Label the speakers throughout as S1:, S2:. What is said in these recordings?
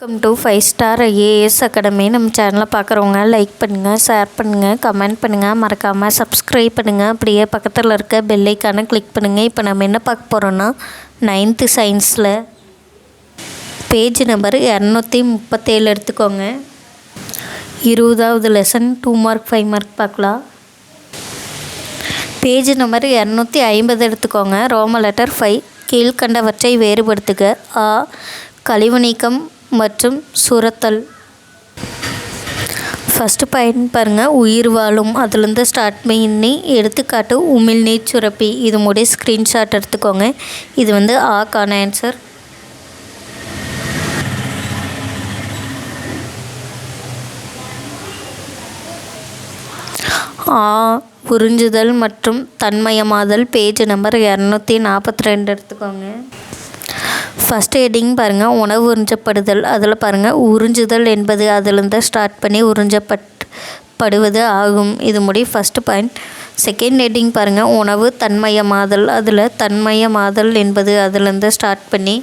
S1: Welcome to five star AS academy நம்ம சேனலை பார்க்குறவங்க லைக் பண்ணுங்கள் ஷேர் பண்ணுங்கள் கமெண்ட் பண்ணுங்கள் மறக்காமல் சப்ஸ்கிரைப் பண்ணுங்கள் அப்படியே பக்கத்தில் இருக்க பெல்லைக்கான கிளிக் பண்ணுங்கள் இப்போ நம்ம என்ன பார்க்க போகிறோன்னா நைன்த்து சயின்ஸில் பேஜ் நம்பர் இரநூத்தி முப்பத்தேழு எடுத்துக்கோங்க. இருபதாவது lesson two mark five mark பார்க்கலாம். பேஜ் நம்பர் இரநூத்தி ஐம்பது எடுத்துக்கோங்க. ரோம லெட்டர் ஃபைவ் கீழ்கண்டவற்றை வேறுபடுத்துக. ஆ. கழிவு நீக்கம் மற்றும் சுரத்தல். ஃபஸ்ட்டு பாயிண்ட் பாருங்கள் உயிர் வாழும். அதுலேருந்து ஸ்டார்ட் பண்ணி எடுத்துக்காட்டு உமிழ்நீர் சுரப்பி. இது முடிய ஸ்க்ரீன்ஷாட் எடுத்துக்கோங்க. இது வந்து ஆக்கான ஆன்சர் ஆ உறிஞ்சுதல் மற்றும் தன்மயமாதல். பேஜ் நம்பர் இரநூத்தி நாற்பத்தி ரெண்டு எடுத்துக்கோங்க. ஃபஸ்ட் ஹெட்டிங் பாருங்கள் உணவு உறிஞ்சப்படுதல். அதில் பாருங்கள் உறிஞ்சுதல் என்பது அதிலிருந்து ஸ்டார்ட் பண்ணி உறிஞ்சப்பட் படுவது ஆகும். இது முடி ஃபஸ்ட்டு பாயிண்ட் செகண்ட் ஹெட்டிங் பாருங்கள் உணவு தன்மயமாதல். அதில் தன்மயமாதல் என்பது அதிலிருந்து ஸ்டார்ட் பண்ணி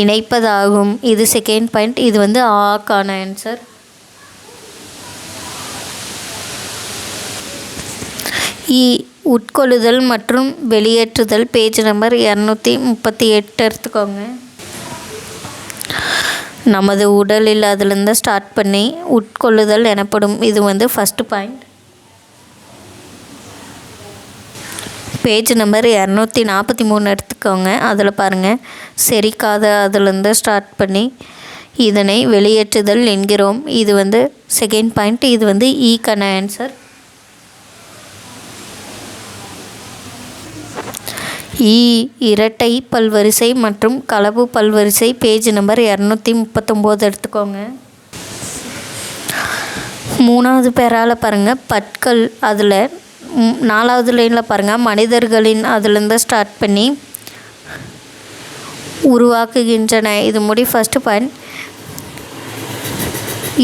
S1: இணைப்பதாகும். இது செகண்ட் பாயிண்ட் இது வந்து ஆக்கான ஆன்சர் இ உட்கொள்ளுதல் மற்றும் வெளியேற்றுதல் பேஜ் நம்பர் இரநூத்தி முப்பத்தி எட்டு எடுத்துக்கோங்க. நமது உடலில் அதிலிருந்து ஸ்டார்ட் பண்ணி உட்கொள்ளுதல் எனப்படும் இது வந்து ஃபஸ்ட்டு பாயிண்ட் பேஜ் நம்பர் இரநூத்தி நாற்பத்தி மூணு எடுத்துக்கோங்க. அதில் பாருங்கள் செரிக்காத அதிலிருந்து ஸ்டார்ட் பண்ணி இதனை வெளியேற்றுதல் என்கிறோம். இது வந்து செகண்ட் பாயிண்ட் இது வந்து e ஈக்கான ஆன்சர் இ இரட்டை பல்வரிசை மற்றும் கலப்பு பல்வரிசை பேஜ் நம்பர் இரநூத்தி முப்பத்தொம்போது எடுத்துக்கோங்க. மூணாவது பேரால் பாருங்கள் பற்கள் அதில் நாலாவது லைனில் பாருங்கள் மனிதர்களின் அதுலேருந்து ஸ்டார்ட் பண்ணி உருவாக்குகின்றன. இது முடி ஃபஸ்ட்டு பாயிண்ட்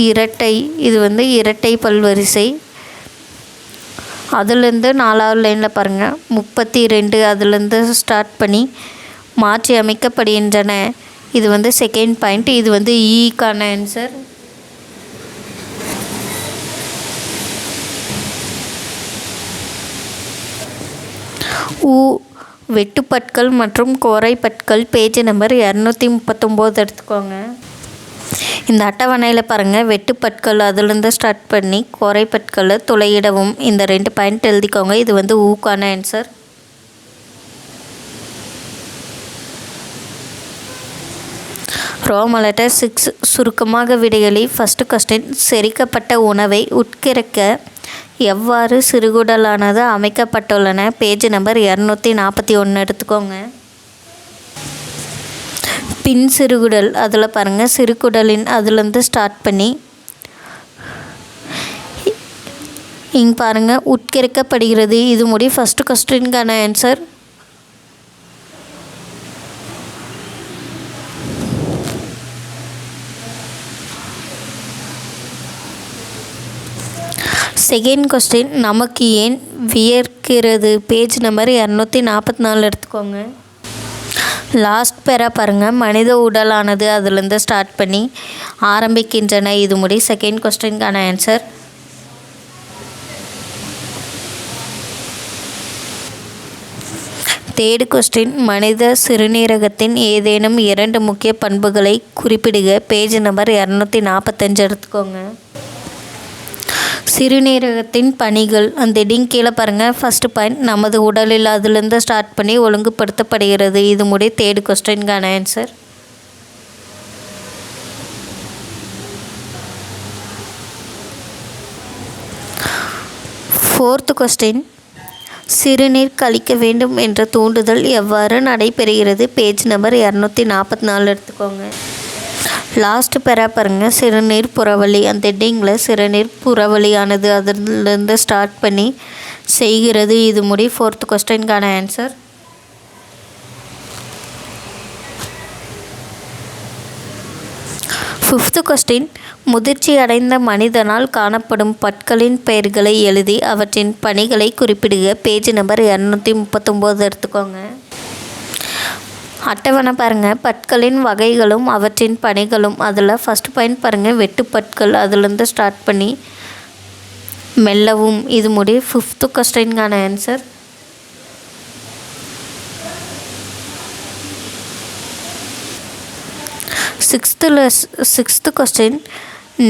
S1: இரட்டை இது வந்து இரட்டை பல்வரிசை. அதுலேருந்து நாலாவது லைனில் பாருங்கள் முப்பத்தி ரெண்டு அதுலேருந்து ஸ்டார்ட் பண்ணி மாற்றி அமைக்கப்படுகின்றன. இது வந்து செகண்ட் பாயிண்ட் இது வந்து ஈக்கான ஆன்சர் ஊ வெட்டுப்பற்கள் மற்றும் கோரைப்பற்கள். பேஜ் நம்பர் இரநூத்தி முப்பத்தொம்போது எடுத்துக்கோங்க. இந்த அட்டவணையில் பாருங்கள் வெட்டுப்பற்கள் அதுலேருந்து ஸ்டார்ட் பண்ணி குறைப்பற்களை துளையிடவும் இந்த ரெண்டு பாயிண்ட் எழுதிக்கோங்க. இது வந்து ஊக்கான ஆன்சர் ரோம லெட்டர் சிக்ஸ் சுருக்கமாக விடைகளி ஃபஸ்ட்டு கொஸ்டின் செரிக்கப்பட்ட உணவை உட்கிரக்க எவ்வாறு சிறுகுடலானது அமைக்கப்பட்டுள்ளன? பேஜ் நம்பர் இரநூத்தி நாற்பத்தி ஒன்று எடுத்துக்கோங்க. பின் சிறுகுடல். அதில் பாருங்கள் சிறுகுடலின் அதுலேருந்து ஸ்டார்ட் பண்ணி இங்கே பாருங்கள் உட்கரிக்கப்படுகிறது. இது முடி ஃபஸ்ட்டு கொஸ்டின்கான ஆன்சர் செகண்ட் கொஸ்டின் நமக்கு ஏன் வியர்க்கிறது? பேஜ் நம்பர் இரநூத்தி நாற்பத்தி நாலு எடுத்துக்கோங்க. லாஸ்ட் பேரா பாருங்கள் மனித உடலானது அதுலேருந்து ஸ்டார்ட் பண்ணி ஆரம்பிக்கின்றன. இது முடி செகண்ட் கொஸ்டின்கான ஆன்சர் தேர்டு கொஸ்டின் மனித சிறுநீரகத்தின் ஏதேனும் இரண்டு முக்கிய பண்புகளை குறிப்பிடுக. பேஜ் நம்பர் இரநூத்தி நாற்பத்தஞ்சு எடுத்துக்கோங்க. சிறுநீரகத்தின் பணிகள். அந்த ஹெட்டிங் கீழே பாருங்கள் ஃபஸ்ட்டு பாயிண்ட் நமது உடலில் அதுலேருந்து ஸ்டார்ட் பண்ணி ஒழுங்குபடுத்தப்படுகிறது. இது முடி தேர்டு கொஸ்டின்கான ஆன்சர் ஃபோர்த்து கொஸ்டின் சிறுநீர் கழிக்க வேண்டும் என்ற தூண்டுதல் எவ்வாறு நடைபெறுகிறது? பேஜ் நம்பர் இரநூத்தி நாற்பத்தி நாலு எடுத்துக்கோங்க. லாஸ்ட் பெறா பாருங்கள் சிறுநீர் புறவழி. அந்த ஹெட்டிங்கில் சிறுநீர் புறவழியானது அதிலிருந்து ஸ்டார்ட் பண்ணி செய்கிறது. இது முடி ஃபோர்த் கொஸ்டின்கான ஆன்சர் ஃபிஃப்த்து கொஸ்டின் முதிர்ச்சி அடைந்த மனிதனால் காணப்படும் பற்களின் பெயர்களை எழுதி அவற்றின் பணிகளை குறிப்பிடுக. பேஜ் நம்பர் இரநூத்தி முப்பத்தொம்போது எடுத்துக்கோங்க. அட்டவணை பாருங்கள் பற்களின் வகைகளும் அவற்றின் பணிகளும். அதில் ஃபஸ்ட் பாயிண்ட் பாருங்கள் வெட்டுப்பற்கள் அதுலேருந்து ஸ்டார்ட் பண்ணி மெல்லவும். இது முடி ஃபிஃப்த்து கொஸ்டின்கான ஆன்சர் சிக்ஸ்த்தில் சிக்ஸ்த்து கொஸ்டின்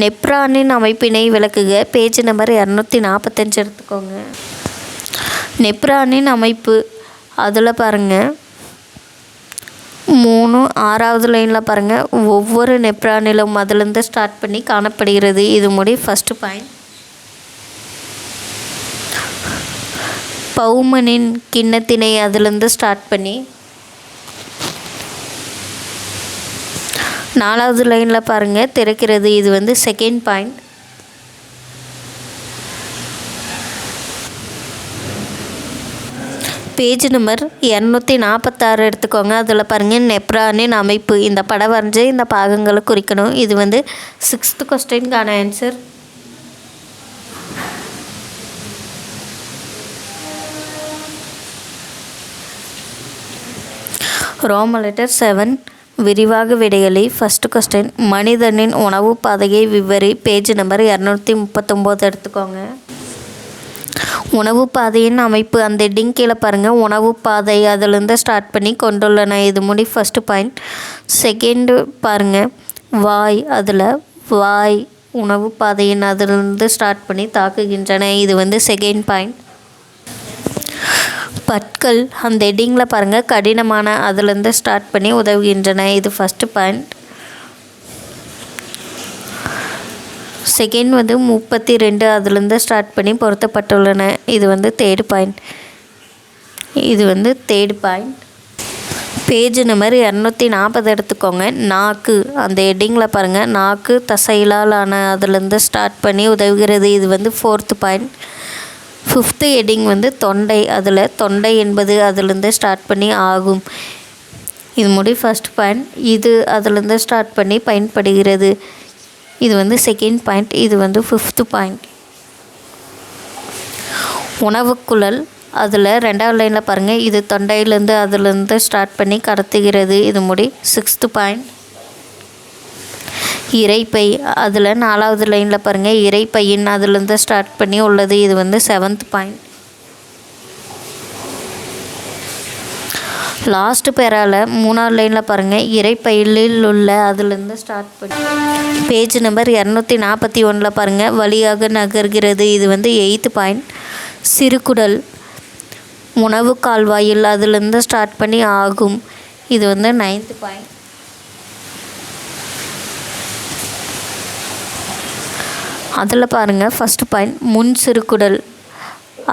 S1: நெப்ரானின் அமைப்பினை விளக்குக. பேஜ் நம்பர் இரநூத்தி நாற்பத்தஞ்சு எடுத்துக்கோங்க. நெப்ரானின் அமைப்பு. அதில் பாருங்கள் மூணு ஆறாவது லைனில் பாருங்கள் ஒவ்வொரு நெப்ரானிலும் அதுலேருந்து ஸ்டார்ட் பண்ணி காணப்படுகிறது. இது முடி ஃபஸ்ட்டு பாயிண்ட் பௌமனின் கிண்ணத்தினை அதுலேருந்து ஸ்டார்ட் பண்ணி நாலாவது லைனில் பாருங்கள் திறக்கிறது. இது வந்து செகண்ட் பாயிண்ட் பேஜ் நம்பர் இரநூத்தி நாற்பத்தாறு எடுத்துக்கோங்க. அதில் பாருங்கள் நெப்ரானின் அமைப்பு. இந்த படம் வரைஞ்சி இந்த பாகங்களை குறிக்கணும். இது வந்து சிக்ஸ்த்து கொஸ்டின்கான ஆன்சர் ரோம லெட்டர் செவன் விரிவாக விடைகளை ஃபஸ்ட்டு கொஸ்டின் மனிதனின் உணவு பாதையை விவரி. பேஜ் நம்பர் இரநூத்தி முப்பத்தொம்போது எடுத்துக்கோங்க. உணவு பாதையின் அமைப்பு. அந்த ஹெட்டிங் கீழே பாருங்கள் உணவு பாதை அதிலிருந்து ஸ்டார்ட் பண்ணி கொண்டுள்ளன. இது முடி ஃபஸ்ட்டு பாயிண்ட் செகண்டு பாருங்கள் வாய் அதில் வாய் உணவு பாதையின் அதிலிருந்து ஸ்டார்ட் பண்ணி தாக்குகின்றன. இது வந்து செகண்ட் பாயிண்ட் பற்கள் அந்த ஹெட்டிங்கில் பாருங்கள் கடினமான அதுலேருந்து ஸ்டார்ட் பண்ணி உதவுகின்றன. இது ஃபஸ்ட்டு பாயிண்ட் செகண்ட் வந்து முப்பத்தி ரெண்டு அதுலேருந்து ஸ்டார்ட் பண்ணி பொருத்தப்பட்டுள்ளன. இது வந்து தேர்டு பாயிண்ட் இது வந்து தேர்டு பாயிண்ட் பேஜ் நம்பர் இரநூத்தி நாற்பது எடுத்துக்கோங்க. நாக்கு. அந்த ஹெட்டிங்கில் பாருங்கள் நாக்கு தசையிலால் ஆன அதுலேருந்து ஸ்டார்ட் பண்ணி உதவுகிறது. இது வந்து ஃபோர்த்து பாயிண்ட் ஃபிஃப்த்து ஹெட்டிங் வந்து தொண்டை. அதில் தொண்டை என்பது அதுலேருந்து ஸ்டார்ட் பண்ணி ஆகும். இது முடி ஃபஸ்ட் பாயிண்ட் இது அதுலேருந்து ஸ்டார்ட் பண்ணி பயன்படுகிறது. இது வந்து செகண்ட் பாயிண்ட் இது வந்து ஃபிஃப்த்து பாயிண்ட் உணவுக்குழல் அதில் ரெண்டாவது லைனில் பாருங்கள் இது தொண்டையிலேருந்து அதுலேருந்து ஸ்டார்ட் பண்ணி கடத்துகிறது. இது முடி சிக்ஸ்த்து பாயிண்ட் இறைப்பை அதில் நாலாவது லைனில் பாருங்கள் இறைப்பையின் அதுலேருந்து ஸ்டார்ட் பண்ணி உள்ளது. இது வந்து செவன்த் பாயிண்ட் லாஸ்ட்டு பேரால் மூணாவது லைனில் பாருங்கள் இறைப்பயிலில் உள்ள அதுலேருந்து ஸ்டார்ட் பண்ணி. பேஜ் நம்பர் இரநூத்தி நாற்பத்தி ஒன்றில் பாருங்கள் வழியாக நகர்கிறது. இது வந்து எயித்து பாயிண்ட் சிறுகுடல் உணவு கால்வாயில் அதுலேருந்து ஸ்டார்ட் பண்ணி ஆகும். இது வந்து நைன்த்து பாயிண்ட் அதில் பாருங்கள் ஃபஸ்ட்டு பாயிண்ட் முன் சிறுகுடல்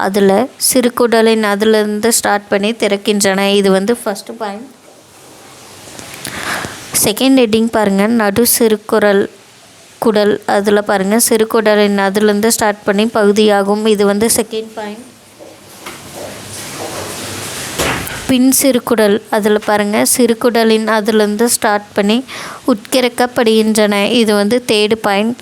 S1: அதில் சிறுகுடலின் அதிலிருந்து ஸ்டார்ட் பண்ணி திறக்கின்றன. இது வந்து ஃபஸ்ட்டு பாயிண்ட் செகண்ட் ஹெட்டிங் பாருங்கள் நடு சிறுகுரல் குடல் அதில் பாருங்கள் சிறுகுடலின் அதிலிருந்து ஸ்டார்ட் பண்ணி பகுதியாகும். இது வந்து செகண்ட் பாயிண்ட் பின் சிறுகுடல் அதில் பாருங்கள் சிறுகுடலின் அதிலிருந்து ஸ்டார்ட் பண்ணி உட்கிறக்கப்படுகின்றன இது வந்து தேர்டு பாயிண்ட்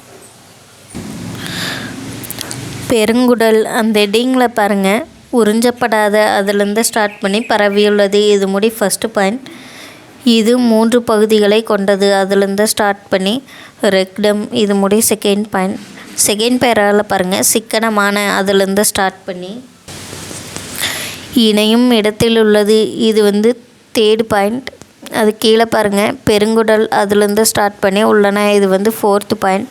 S1: பெருங்குடல் அந்த ஹெட்டிங்கில் பாருங்கள் உறிஞ்சப்படாத அதிலிருந்து ஸ்டார்ட் பண்ணி பரவியுள்ளது. இது முடி ஃபஸ்ட்டு பாயிண்ட் இது மூன்று பகுதிகளை கொண்டது. அதுலேருந்து ஸ்டார்ட் பண்ணி ரெக்டம் இது முடி செகண்ட் பாயிண்ட் செகண்ட் பேரால் பாருங்கள் சிக்கனமான அதுலேருந்து ஸ்டார்ட் பண்ணி இணையும் இடத்தில் உள்ளது. இது வந்து தேர்டு பாயிண்ட் அது கீழே பாருங்கள் பெருங்குடல் அதுலேருந்து ஸ்டார்ட் பண்ணி உள்ளன. இது வந்து ஃபோர்த்து பாயிண்ட்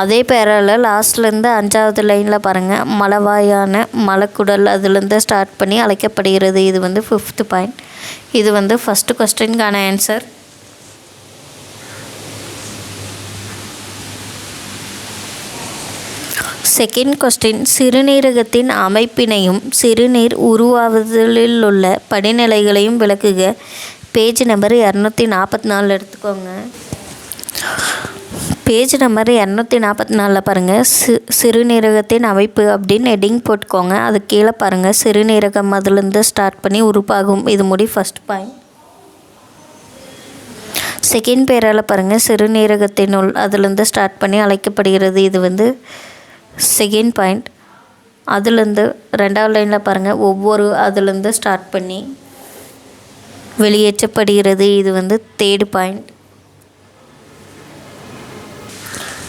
S1: அதே பேரில் லாஸ்ட்லேருந்து அஞ்சாவது லைனில் பாருங்கள் மலவாயான மலக்குடல் அதுலேருந்து ஸ்டார்ட் பண்ணி அழைக்கப்படுகிறது. இது வந்து ஃபிஃப்த்து பாயிண்ட் இது வந்து ஃபஸ்ட்டு கொஸ்டின்கான ஆன்சர் செகண்ட் கொஸ்டின் சிறுநீரகத்தின் அமைப்பினையும் சிறுநீர் உருவாவதில் உள்ள படிநிலைகளையும் விளக்குக. பேஜ் நம்பர் இரநூத்தி நாற்பத்தி நாலு எடுத்துக்கோங்க. பேஜ் நம்பர் இரநூத்தி நாற்பத்தி நாலில் பாருங்கள் சி சிறுநீரகத்தின் அமைப்பு அப்படின்னு ஹெட்டிங் போட்டுக்கோங்க. அது கீழே பாருங்கள் சிறுநீரகம் அதுலேருந்து ஸ்டார்ட் பண்ணி உருப்பாகும் இது முடி ஃபஸ்ட் பாயிண்ட் செகண்ட் பேரால் பாருங்கள் சிறுநீரகத்தினுள் அதுலேருந்து ஸ்டார்ட் பண்ணி அழைக்கப்படுகிறது. இது வந்து செகண்ட் பாயிண்ட் அதுலேருந்து ரெண்டாவது லைனில் பாருங்கள் ஒவ்வொரு அதுலேருந்து ஸ்டார்ட் பண்ணி வெளியேற்றப்படுகிறது. இது வந்து தேர்டு பாயிண்ட்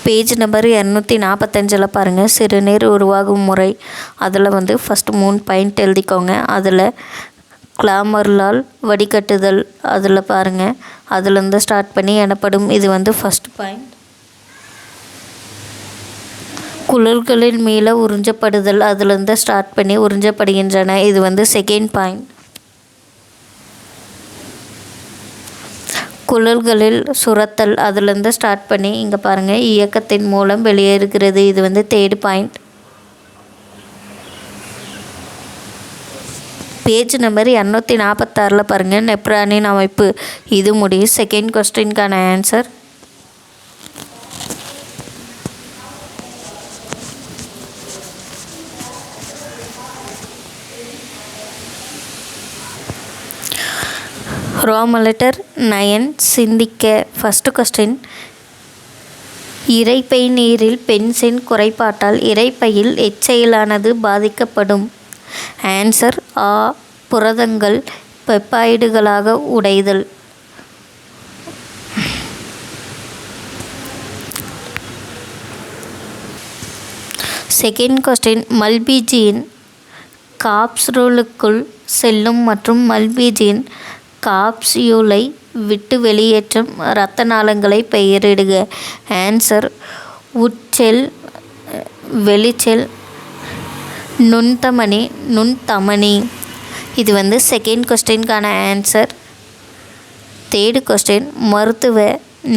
S1: பேஜ் நம்பர் இரநூத்தி நாற்பத்தஞ்சில் பாருங்கள் சிறுநீர் உருவாகும் முறை. அதில் வந்து ஃபஸ்ட்டு மூணு பாயிண்ட் எழுதிக்கோங்க. அதில் கிளாமர்லால் வடிகட்டுதல் அதில் பாருங்கள் அதுலேருந்து ஸ்டார்ட் பண்ணி எனப்படும். இது வந்து ஃபஸ்ட் பாயிண்ட் குழல்களின் மேலே உறிஞ்சப்படுதல் அதுலேருந்து ஸ்டார்ட் பண்ணி உறிஞ்சப்படுகின்றன. இது வந்து செகண்ட் பாயிண்ட் குழல்களில் சுரத்தல் அதுலேருந்து ஸ்டார்ட் பண்ணி இங்கே பாருங்கள் இயக்கத்தின் மூலம் வெளியேறுகிறது. இது வந்து தேர்டு பாயிண்ட் பேஜ் நம்பர் இரநூத்தி நாற்பத்தாறில் பாருங்கள் நெப்ரானின் அமைப்பு. இது முடியும். செகண்ட் கொஸ்டின்கான ஆன்சர் ரோமலெட்டர் நயன் சிந்திக்க ஃபஸ்ட்டு கொஸ்டின் இறைப்பை நீரில் பென்சின் குறைபாட்டால் இரைப்பையில் எச்செயலானது பாதிக்கப்படும். ஆன்சர் ஆ புரதங்கள் பெப்பாய்டுகளாக உடைதல். செகண்ட் கொஸ்டின் மல்பிஜியின் காப்ஸ்ரூலுக்குள் செல்லும் மற்றும் மல்பிஜியின் காப்ஸ்யூலை விட்டு வெளியேற்றும் இரத்த நாளங்களை பெயரிடுக. ஆன்சர் உட்செல் வெளிச்செல் நுண்தமனி நுண்தமனி. இது வந்து செகண்ட் கொஸ்டின்கான ஆன்சர் தேர்டு கொஸ்டின் மருத்துவ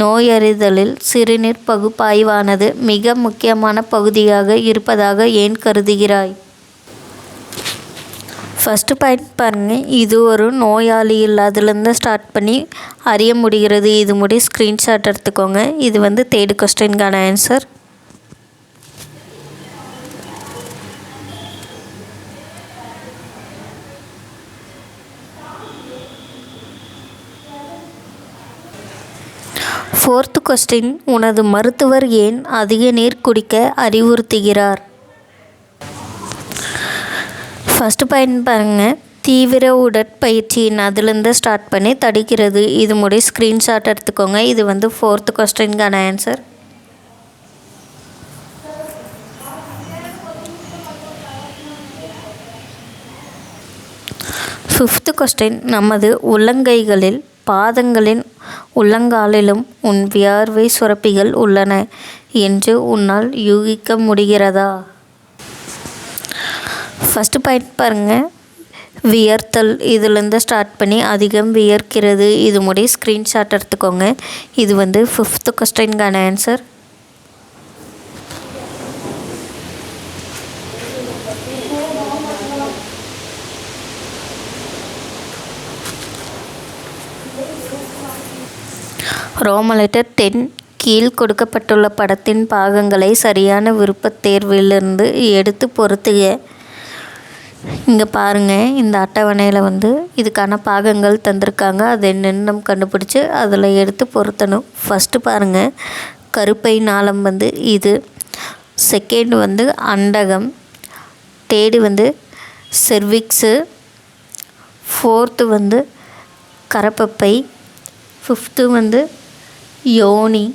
S1: நோயறிதலில் சிறுநீர் பகுப்பாய்வானது மிக முக்கியமான பகுதியாக இருப்பதாக ஏன் கருதுகிறாய்? ஃபஸ்ட்டு பாயிண்ட் பாருங்கள் இது ஒரு நோயாளி இல்லை அதுலேருந்து ஸ்டார்ட் பண்ணி அறிய முடிகிறது. இது முடி ஸ்க்ரீன்ஷாட் எடுத்துக்கோங்க. இது வந்து தேர்டு கொஸ்டின்கான ஆன்சர் ஃபோர்த்து கொஸ்டின் உனது மருத்துவர் ஏன் அதிக நீர் குடிக்க அறிவுறுத்துகிறார்? ஃபஸ்ட்டு பாயிண்ட் பாருங்கள் தீவிர உடற்பயிற்சியின் அதுலேருந்து ஸ்டார்ட் பண்ணி தடுக்கிறது. இது முடி ஸ்க்ரீன்ஷாட் எடுத்துக்கோங்க. இது வந்து ஃபோர்த்து கொஸ்டின்கான ஆன்சர் ஃபிஃப்த்து கொஸ்டின் நமது உள்ளங்கைகளில் பாதங்களின் உள்ளங்காலிலும் உன் வியார்வை சுரப்பிகள் உள்ளன. என்று உன்னால் யூகிக்க முடிகிறதா? ஃபஸ்ட்டு பாயிண்ட் பாருங்கள் வியர்த்தல் இதுலேருந்து ஸ்டார்ட் பண்ணி அதிகம் வியர்க்கிறது. இது முடி ஸ்க்ரீன்ஷாட் எடுத்துக்கோங்க. இது வந்து ஃபிஃப்த்து கொஸ்டின்கான ஆன்சர் ரோமலெட்டர் டென் கீழ் கொடுக்கப்பட்டுள்ள படத்தின் பாகங்களை சரியான விருப்பத் தேர்விலிருந்து எடுத்து பொருத்துக. இங்கே பாருங்கள் இந்த அட்டவணையில் வந்து இதுக்கான பாகங்கள் தந்திருக்காங்க. அது என்னென்னு நம்ம கண்டுபிடிச்சி அதில் எடுத்து பொருத்தணும். ஃபஸ்ட்டு பாருங்கள் கருப்பை நாளம் வந்து இது. செகண்ட் வந்து அண்டகம். தேர்டு வந்து செர்விக்ஸு ஃபோர்த்து வந்து கரப்பப்பை. ஃபிஃப்த்து வந்து யோனி.